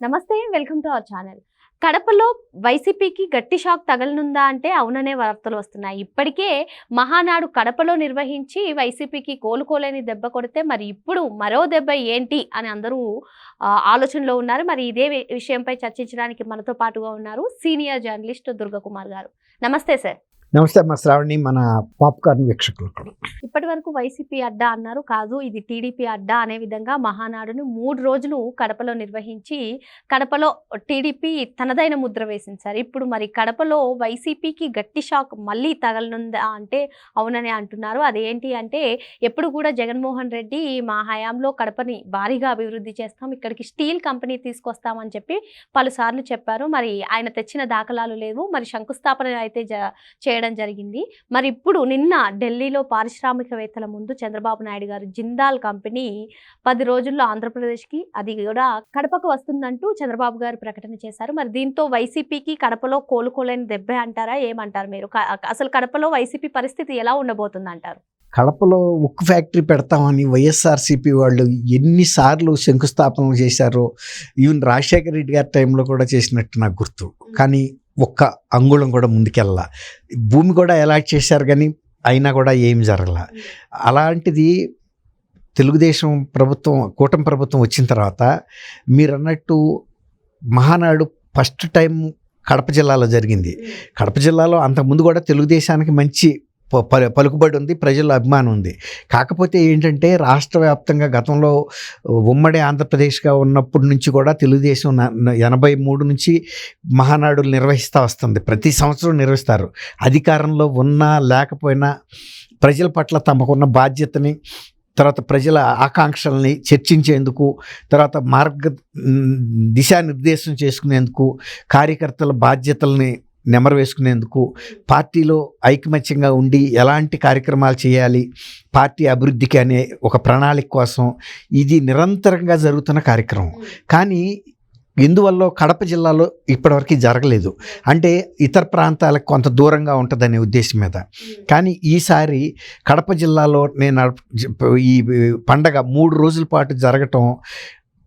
నమస్తే welcome to our channel. కడపలో వైసీపీకి గట్టి షాక్ తగలనుందా అంటే అవుననే వార్తలు వస్తున్నాయి. ఇప్పటికే మహానాడు కడపలో నిర్వహించి వైసీపీకి కోలుకోలేని దెబ్బ కొడితే మరి ఇప్పుడు మరో దెబ్బ ఏంటి అని అందరూ ఆలోచనలో ఉన్నారు. మరి ఇదే విషయంపై చర్చించడానికి మనతో పాటుగా ఉన్నారు సీనియర్ జర్నలిస్ట్ దుర్గకుమార్ గారు. నమస్తే సార్. నమస్తే అమ్మ శ్రావణి మన పాప్కార్న్ వీక్షకులకు. ఇప్పటి వరకు వైసీపీ అడ్డా అన్నారు కాదు ఇది టీడీపీ అడ్డా అనే విధంగా మహానాడును మూడు రోజులు కడపలో నిర్వహించి కడపలో టీడీపీ తనదైన ముద్ర వేసింది సార్. ఇప్పుడు మరి కడపలో వైసీపీకి గట్టి షాక్ మళ్ళీ తగలనుందా అంటే అవునని అంటున్నారు. అదేంటి అంటే ఎప్పుడు కూడా జగన్మోహన్ రెడ్డి మా హయాంలో కడపని భారీగా అభివృద్ధి చేస్తాం ఇక్కడికి స్టీల్ కంపెనీ తీసుకొస్తామని చెప్పి పలుసార్లు చెప్పారు. మరి ఆయన తెచ్చిన దాఖలాలు లేవు. మరి శంకుస్థాపన అయితే జ చేయడం జరిగింది. మరి ఇప్పుడు నిన్న ఢిల్లీలో పారిశ్రామికవేత్తల ముందు చంద్రబాబు నాయుడు గారు జిందాల్ కంపెనీ పది రోజుల్లో ఆంధ్రప్రదేశ్కి అది కూడా కడపకు వస్తుందంటూ చంద్రబాబు గారు ప్రకటన చేశారు. మరి దీంతో వైసీపీకి కడపలో కోలుకోలేని దెబ్బే అంటారా? ఏమంటారు మీరు? అసలు కడపలో వైసీపీ పరిస్థితి ఎలా ఉండబోతుంది అంటారు కడపలో ఉక్కు ఫ్యాక్టరీ పెడతామని వైఎస్ఆర్సీపీ వాళ్ళు ఎన్నిసార్లు శంకుస్థాపనలు చేశారో ఈవెన్ రాజశేఖర రెడ్డి గారి టైంలో కూడా చేసినట్టు నాకు గుర్తు. కానీ ఒక్క అంగుళం కూడా ముందుకెళ్ళాల. భూమి కూడా అలాట్ చేశారు కానీ అయినా కూడా ఏం జరగల. అలాంటిది తెలుగుదేశం ప్రభుత్వం కూటమి ప్రభుత్వం వచ్చిన తర్వాత మీరు అన్నట్టు మహానాడు ఫస్ట్ టైం కడప జిల్లాలో జరిగింది. కడప జిల్లాలో అంతకుముందు కూడా తెలుగుదేశానికి మంచి పలుకుబడి ఉంది ప్రజల్లో అభిమానం ఉంది. కాకపోతే ఏంటంటే రాష్ట్ర వ్యాప్తంగా గతంలో ఉమ్మడి ఆంధ్రప్రదేశ్గా ఉన్నప్పటి నుంచి కూడా తెలుగుదేశం న- ఎనభై మూడు నుంచి మహానాడులు నిర్వహిస్తూ వస్తుంది. ప్రతి సంవత్సరం నిర్వహిస్తారు. అధికారంలో ఉన్నా లేకపోయినా ప్రజల పట్ల తమకున్న బాధ్యతని తర్వాత ప్రజల ఆకాంక్షల్ని చర్చించేందుకు తర్వాత మార్గ దిశానిర్దేశం చేసుకునేందుకు కార్యకర్తల బాధ్యతల్ని నెమరు వేసుకునేందుకు పార్టీలో ఐకమత్యంగా ఉండి ఎలాంటి కార్యక్రమాలు చేయాలి పార్టీ అభివృద్ధికి అనే ఒక ప్రణాళిక కోసం ఇది నిరంతరంగా జరుగుతున్న కార్యక్రమం. కానీ ఎందువల్ల కడప జిల్లాలో ఇప్పటివరకు జరగలేదు? అంటే ఇతర ప్రాంతాలకు కొంత దూరంగా ఉంటుందనే ఉద్దేశం మీద. కానీ ఈసారి కడప జిల్లాలో నేను ఈ పండగ మూడు రోజుల పాటు జరగటం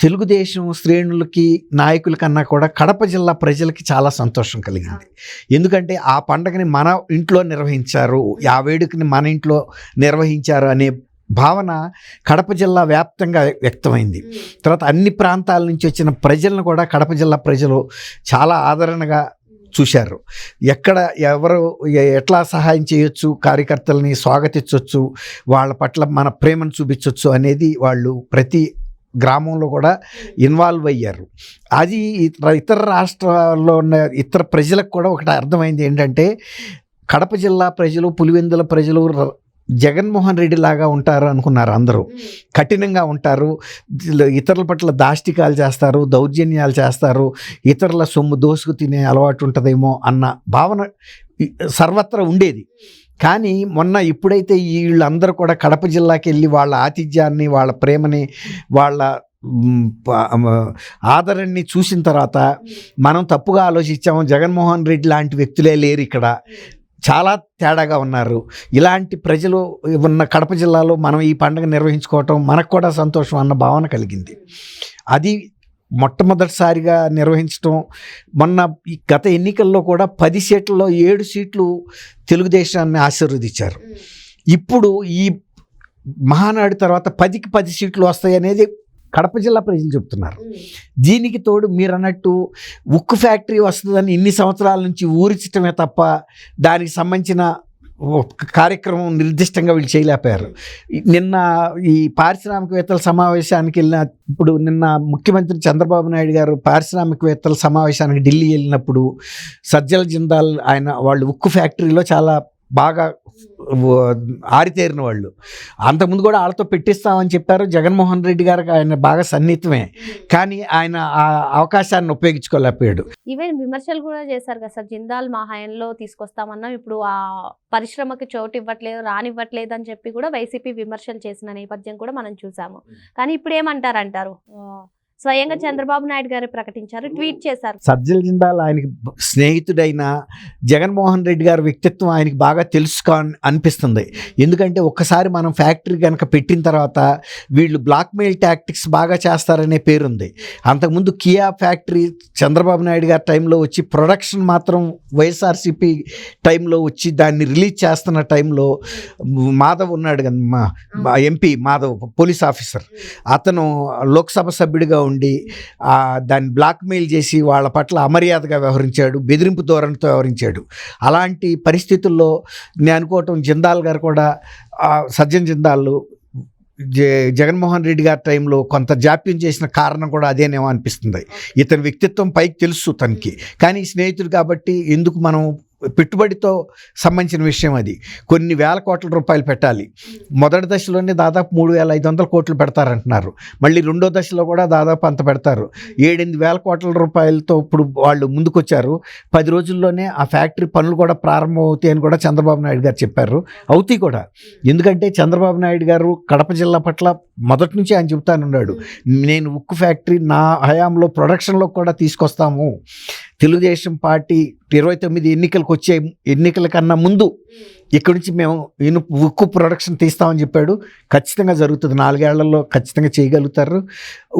తెలుగుదేశం శ్రేణులకి నాయకుల కన్నా కూడా కడప జిల్లా ప్రజలకి చాలా సంతోషం కలిగింది. ఎందుకంటే ఆ పండగని మన ఇంట్లో నిర్వహించారు ఆ వేడుకని మన ఇంట్లో నిర్వహించారు అనే భావన కడప జిల్లా వ్యాప్తంగా వ్యక్తమైంది. తర్వాత అన్ని ప్రాంతాల నుంచి వచ్చిన ప్రజలను కూడా కడప జిల్లా ప్రజలు చాలా ఆదరణగా చూశారు. ఎక్కడ ఎవరు ఎట్లా సహాయం చేయొచ్చు కార్యకర్తల్ని స్వాగతించవచ్చు వాళ్ళ పట్ల మన ప్రేమను చూపించవచ్చు అనేది వాళ్ళు ప్రతి గ్రామంలో కూడా ఇన్వాల్వ్ అయ్యారు. అది ఇతర రాష్ట్రాల్లో ఉన్న ఇతర ప్రజలకు కూడా ఒకటి అర్థమైంది ఏంటంటే కడప జిల్లా ప్రజలు పులివెందుల ప్రజలు జగన్మోహన్ రెడ్డి లాగా ఉంటారు అనుకున్నారు అందరూ. కఠినంగా ఉంటారు. ఇతరుల పట్ల దాష్టికాలు చేస్తారు దౌర్జన్యాలు చేస్తారు. ఇతరుల సొమ్ము దోసుకు తినే అలవాటు ఉంటుందేమో అన్న భావన సర్వత్రా ఉండేది. కానీ మొన్న ఇప్పుడైతే వీళ్ళందరూ కూడా కడప జిల్లాకి వెళ్ళి వాళ్ళ ఆతిథ్యాన్ని వాళ్ళ ప్రేమని వాళ్ళ ఆదరణని చూసిన తర్వాత మనం తప్పుగా ఆలోచించాము. జగన్మోహన్ రెడ్డి లాంటి వ్యక్తులే లేరు ఇక్కడ. చాలా తేడాగా ఉన్నారు. ఇలాంటి ప్రజలు ఉన్న కడప జిల్లాలో మనం ఈ పండుగ నిర్వహించుకోవటం మనకు కూడా సంతోషం అన్న భావన కలిగింది. అది మొట్టమొదటిసారిగా నిర్వహించడం మొన్న ఈ గత ఎన్నికల్లో కూడా పది సీట్లలో ఏడు సీట్లు తెలుగుదేశాన్ని ఆశీర్వదించారు. ఇప్పుడు ఈ మహానాడు తర్వాత పదికి పది సీట్లు వస్తాయి అనేది కడప జిల్లా ప్రజలు చెప్తున్నారు. దీనికి తోడు మీరు అన్నట్టు ఉక్కు ఫ్యాక్టరీ వస్తుందని ఇన్ని సంవత్సరాల నుంచి ఊరించటమే తప్ప దానికి సంబంధించిన కార్యక్రమం నిర్దిష్టంగా వీళ్ళు చేయలేకపోయారు. నిన్న ఈ పారిశ్రామికవేత్తల సమావేశానికి వెళ్ళిన ఇప్పుడు నిన్న ముఖ్యమంత్రి చంద్రబాబు నాయుడు గారు పారిశ్రామికవేత్తల సమావేశానికి ఢిల్లీ వెళ్ళినప్పుడు సజ్జల జిందాల్ ఆయన వాళ్ళు ఉక్కు ఫ్యాక్టరీలో చాలా బాగా ఆరితేరిన వాళ్ళు. అంతకుముందు కూడా వాళ్ళతో పెట్టిస్తామని చెప్పారు జగన్మోహన్ రెడ్డి గారికి ఆయన బాగా సన్నిహితమే. కానీ ఆయన ఆ అవకాశాన్ని ఉపయోగించుకోలేకపోయాడు. ఈవెన్ విమర్శలు కూడా చేశారు కదా సార్ జిందాల్ మా హయాంలో తీసుకొస్తామన్నాం ఇప్పుడు ఆ పరిశ్రమకి చోటు ఇవ్వట్లేదు రానివ్వట్లేదు అని చెప్పి కూడా వైసీపీ విమర్శలు చేసిన నేపథ్యం కూడా మనం చూసాము. కానీ ఇప్పుడు ఏమంటారు అంటారు ఆ, స్వయంగా చంద్రబాబు నాయుడు గారు ప్రకటించారు ట్వీట్ చేశారు. సజ్జల జిందాల్ ఆయనకి స్నేహితుడైన జగన్మోహన్ రెడ్డి గారి వ్యక్తిత్వం ఆయనకి బాగా తెలుసు కా అనిపిస్తుంది. ఎందుకంటే ఒక్కసారి మనం ఫ్యాక్టరీ కనుక పెట్టిన తర్వాత వీళ్ళు బ్లాక్మెయిల్ టాక్టిక్స్ బాగా చేస్తారనే పేరుంది. అంతకుముందు కియా ఫ్యాక్టరీ చంద్రబాబు నాయుడు గారి టైంలో వచ్చి ప్రొడక్షన్ మాత్రం వైఎస్ఆర్సీపీ టైంలో వచ్చి దాన్ని రిలీజ్ చేస్తున్న టైంలో మాధవ్ ఉన్నాడు కదా మా మా ఎంపీ మాధవ్ పోలీస్ ఆఫీసర్. అతను లోక్సభ సభ్యుడిగా ఉండి దాన్ని బ్లాక్మెయిల్ చేసి వాళ్ళ పట్ల అమర్యాదగా వ్యవహరించాడు బెదిరింపు ధోరణితో వ్యవహరించాడు. అలాంటి పరిస్థితుల్లో నేను అనుకోవటం జిందాల్ గారు కూడా సజ్జన్ జిందాల్ జ జగన్మోహన్ రెడ్డి గారి టైంలో కొంత జాప్యం చేసిన కారణం కూడా అదేనేమో అనిపిస్తుంది. ఇతని వ్యక్తిత్వం పైకి తెలుసు తనకి. కానీ స్నేహితుడు కాబట్టి ఎందుకు మనం పెట్టుబడితో సంబంధించిన విషయం అది. కొన్ని వేల కోట్ల రూపాయలు పెట్టాలి. మొదటి దశలోనే దాదాపు మూడు వేల ఐదు వందల కోట్లు పెడతారంటున్నారు. మళ్ళీ రెండో దశలో కూడా దాదాపు అంత పెడతారు. ఏడెనిమిది వేల కోట్ల రూపాయలతో ఇప్పుడు వాళ్ళు ముందుకొచ్చారు. పది రోజుల్లోనే ఆ ఫ్యాక్టరీ పనులు కూడా ప్రారంభం అవుతాయని అని కూడా చంద్రబాబు నాయుడు గారు చెప్పారు. అవుతాయి కూడా. ఎందుకంటే చంద్రబాబు నాయుడు గారు కడప జిల్లా పట్ల మొదటి నుంచి ఆయన చెబుతానున్నాడు నేను ఉక్కు ఫ్యాక్టరీ నా హయాంలో ప్రొడక్షన్లో కూడా తీసుకొస్తాము. తెలుగుదేశం పార్టీ ఇరవై తొమ్మిది ఎన్నికలకు వచ్చే ఎన్నికల కన్నా ముందు ఇక్కడి నుంచి మేము ఇను ఉక్కు ప్రొడక్షన్ తీస్తామని చెప్పాడు. ఖచ్చితంగా జరుగుతుంది. నాలుగేళ్ళలో ఖచ్చితంగా చేయగలుగుతారు.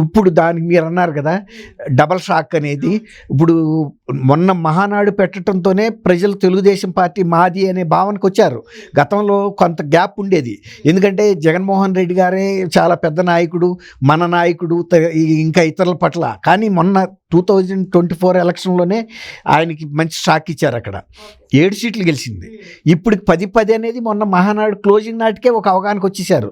ఇప్పుడు దానికి మీరు అన్నారు కదా డబల్ షాక్ అనేది. ఇప్పుడు మొన్న మహానాడు పెట్టడంతోనే ప్రజలు తెలుగుదేశం పార్టీ మాది అనే భావనకు వచ్చారు. గతంలో కొంత గ్యాప్ ఉండేది. ఎందుకంటే జగన్మోహన్ రెడ్డి గారే చాలా పెద్ద నాయకుడు మన నాయకుడు ఇంకా ఇతరుల పట్ల. కానీ మొన్న టూ థౌజండ్ ట్వంటీ ఫోర్ ఎలక్షన్లోనే ఆయనకి మంచి షాక్ ఇచ్చారు అక్కడ ఏడు సీట్లు గెలిచింది. ఇప్పుడు పది పది అనేది మొన్న మహానాడు క్లోజింగ్ నాటికే ఒక అవగాహనకు వచ్చేసారు.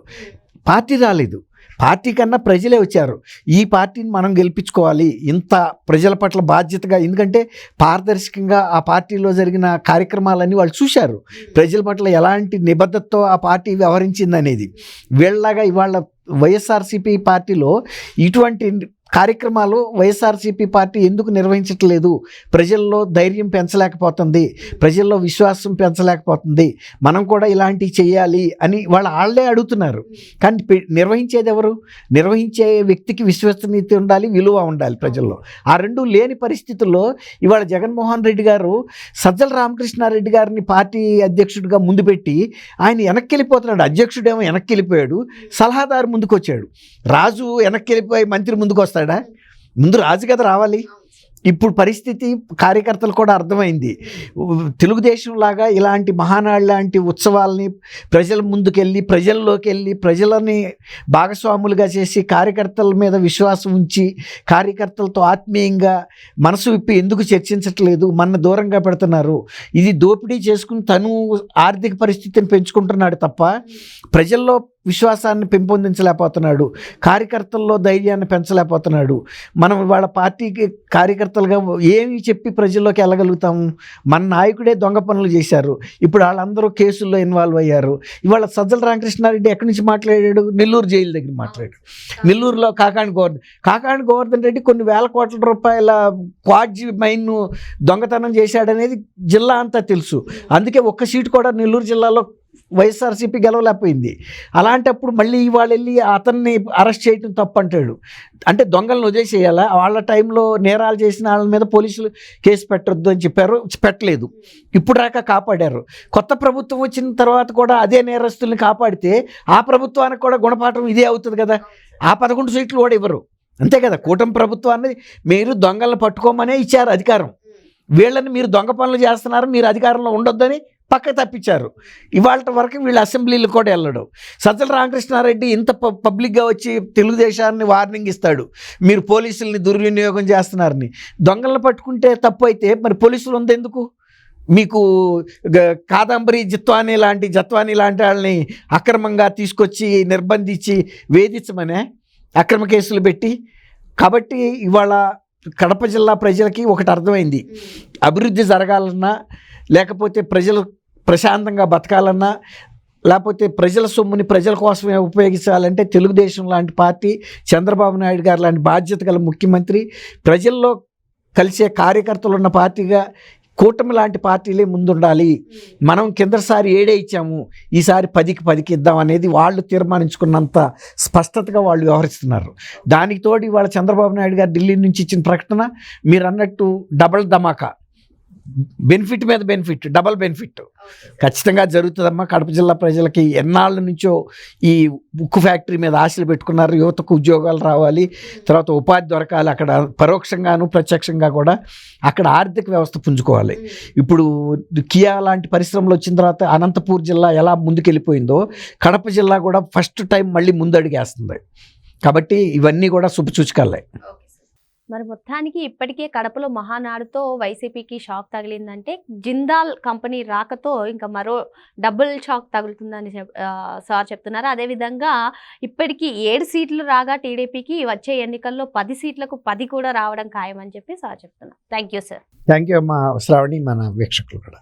పార్టీ రాలేదు. పార్టీ కన్నా ప్రజలే వచ్చారు. ఈ పార్టీని మనం గెలిపించుకోవాలి. ఇంత ప్రజల పట్ల బాధ్యతగా ఎందుకంటే పారదర్శకంగా ఆ పార్టీలో జరిగిన కార్యక్రమాలన్నీ వాళ్ళు చూశారు. ప్రజల పట్ల ఎలాంటి నిబద్ధతతో ఆ పార్టీ వ్యవహరించింది అనేది వీళ్ళలాగా ఇవాళ వైఎస్ఆర్సీపీ పార్టీలో ఇటువంటి కార్యక్రమాలు వైఎస్ఆర్సీపీ పార్టీ ఎందుకు నిర్వహించట్లేదు? ప్రజల్లో ధైర్యం పెంచలేకపోతుంది. ప్రజల్లో విశ్వాసం పెంచలేకపోతుంది. మనం కూడా ఇలాంటివి చేయాలి అని వాళ్ళు వాళ్ళే అడుగుతున్నారు. కానీ నిర్వహించేది ఎవరు? నిర్వహించే వ్యక్తికి విశ్వసనీయత ఉండాలి విలువ ఉండాలి ప్రజల్లో. ఆ రెండు లేని పరిస్థితుల్లో ఇవాళ జగన్మోహన్ రెడ్డి గారు సజ్జల రామకృష్ణారెడ్డి గారిని పార్టీ అధ్యక్షుడిగా ముందు పెట్టి ఆయన వెనక్కి వెళ్ళిపోతున్నాడు అధ్యక్షుడేమో వెనక్కి వెళ్ళిపోయాడు సలహాదారు ముందుకు వచ్చాడు రాజు వెనక్కి వెళ్ళిపోయి మంత్రి ముందుకు చేస్తాడా? ముందు రాజు కదా రావాలి? ఇప్పుడు పరిస్థితి కార్యకర్తలు కూడా అర్థమైంది. తెలుగుదేశం లాగా ఇలాంటి మహానాడు లాంటి ఉత్సవాల్ని ప్రజల ముందుకెళ్ళి ప్రజల్లోకి వెళ్ళి ప్రజలని భాగస్వాములుగా చేసి కార్యకర్తల మీద విశ్వాసం ఉంచి కార్యకర్తలతో ఆత్మీయంగా మనసు విప్పి ఎందుకు చర్చించట్లేదు మన దూరంగా పెడుతున్నారు. ఇది దోపిడీ చేసుకుని తను ఆర్థిక పరిస్థితిని పెంచుకుంటున్నాడు తప్ప ప్రజల్లో విశ్వాసాన్ని పెంపొందించలేకపోతున్నాడు. కార్యకర్తల్లో ధైర్యాన్ని పెంచలేకపోతున్నాడు. మనం ఇవాళ పార్టీకి కార్యకర్తలుగా ఏమి చెప్పి ప్రజల్లోకి వెళ్ళగలుగుతాము? మన నాయకుడే దొంగ పనులు చేశారు. ఇప్పుడు వాళ్ళందరూ కేసుల్లో ఇన్వాల్వ్ అయ్యారు. ఇవాళ సజ్జల రామకృష్ణారెడ్డి ఎక్కడి నుంచి మాట్లాడాడు? నెల్లూరు జైలు దగ్గర మాట్లాడాడు. నెల్లూరులో కాకాణి గోవర్ధన్. కాకాణి గోవర్ధన్ రెడ్డి కొన్ని వేల కోట్ల రూపాయల క్వాడ్జి మైన్ దొంగతనం చేశాడనేది జిల్లా అంతా తెలుసు. అందుకే ఒక్క సీటు కూడా నెల్లూరు జిల్లాలో వైఎస్ఆర్సీపీ గెలవలేకపోయింది. అలాంటప్పుడు మళ్ళీ ఇవాళ వెళ్ళి అతన్ని అరెస్ట్ చేయటం తప్పు అంటాడు అంటే దొంగలను వదిలేసేయాలా? వాళ్ళ టైంలో నేరాలు చేసిన వాళ్ళ మీద పోలీసులు కేసు పెట్టొద్దు అని చెప్పారు. పెట్టలేదు. ఇప్పుడు రాక కాపాడారు. కొత్త ప్రభుత్వం వచ్చిన తర్వాత కూడా అదే నేరస్తుల్ని కాపాడితే ఆ ప్రభుత్వానికి కూడా గుణపాఠం ఇదే అవుతుంది కదా? ఆ పదకొండు సీట్లు కూడా ఇవ్వరు. అంతే కదా? కూటమి ప్రభుత్వాన్ని మీరు దొంగలను పట్టుకోమనే ఇచ్చారు అధికారం. వీళ్ళని మీరు దొంగ పనులు చేస్తున్నారు మీరు అధికారంలో ఉండొద్దని పక్క తప్పించారు. ఇవాళ వరకు వీళ్ళు అసెంబ్లీలు కూడా వెళ్ళడు. సజ్జల రామకృష్ణారెడ్డి ఇంత ప- పబ్లిక్గా వచ్చి తెలుగుదేశాన్ని వార్నింగ్ ఇస్తాడు. మీరు పోలీసుల్ని దుర్వినియోగం చేస్తున్నారని. దొంగలను పట్టుకుంటే తప్పు అయితే మరి పోలీసులు ఉందెందుకు మీకు కాదంబరి జిత్వాని లాంటి జత్వాని లాంటి వాళ్ళని అక్రమంగా తీసుకొచ్చి నిర్బంధించి వేధించమనే అక్రమ కేసులు పెట్టి. కాబట్టి ఇవాళ కడప జిల్లా ప్రజలకి ఒకటి అర్థమైంది. అభివృద్ధి జరగాలన్నా లేకపోతే ప్రజలు ప్రశాంతంగా బతకాలన్నా లేకపోతే ప్రజల సొమ్ముని ప్రజల కోసమే ఉపయోగించాలంటే తెలుగుదేశం లాంటి పార్టీ చంద్రబాబు నాయుడు గారు లాంటి బాధ్యత గల ముఖ్యమంత్రి ప్రజల్లో కలిసే కార్యకర్తలు ఉన్న పార్టీగా కూటమి లాంటి పార్టీలే ముందుండాలి. మనం కిందసారి ఏడే ఇచ్చాము ఈసారి పదికి పదికి ఇద్దాం అనేది వాళ్ళు తీర్మానించుకున్నంత స్పష్టతగా వాళ్ళు వ్యవహరిస్తున్నారు. దానికి తోడు ఇవాళ చంద్రబాబు నాయుడు గారు ఢిల్లీ నుంచి ఇచ్చిన ప్రకటన మీరు అన్నట్టు డబల్ ధమాకా. బెనిఫిట్ మీద బెనిఫిట్ డబల్ బెనిఫిట్. ఖచ్చితంగా జరుగుతుందమ్మా. కడప జిల్లా ప్రజలకి ఎన్నాళ్ళ నుంచో ఈ ఉక్కు ఫ్యాక్టరీ మీద ఆశలు పెట్టుకున్నారు. యువతకు ఉద్యోగాలు రావాలి. తర్వాత ఉపాధి దొరకాలి. అక్కడ పరోక్షంగాను ప్రత్యక్షంగా కూడా అక్కడ ఆర్థిక వ్యవస్థ పుంజుకోవాలి. ఇప్పుడు కియా లాంటి పరిశ్రమలు వచ్చిన తర్వాత అనంతపూర్ జిల్లా ఎలా ముందుకెళ్ళిపోయిందో కడప జిల్లా కూడా ఫస్ట్ టైం మళ్ళీ ముందడుగేస్తుంది. కాబట్టి ఇవన్నీ కూడా శుభసూచకాలే. మరి మొత్తానికి ఇప్పటికే కడపలో మహానాడుతో వైసీపీకి షాక్ తగిలిందంటే జిందాల్ కంపెనీ రాకతో ఇంకా మరో డబుల్ షాక్ తగులుతుందని చెప్ సార్ చెప్తున్నారు. అదేవిధంగా ఇప్పటికీ ఏడు సీట్లు రాగా టీడీపీకి వచ్చే ఎన్నికల్లో పది సీట్లకు పది కూడా రావడం ఖాయమని చెప్పి సార్ చెప్తున్నారు. Thank you sir. Thank you అమ్మా. శ్రావణి మన వీక్షకులు కూడా.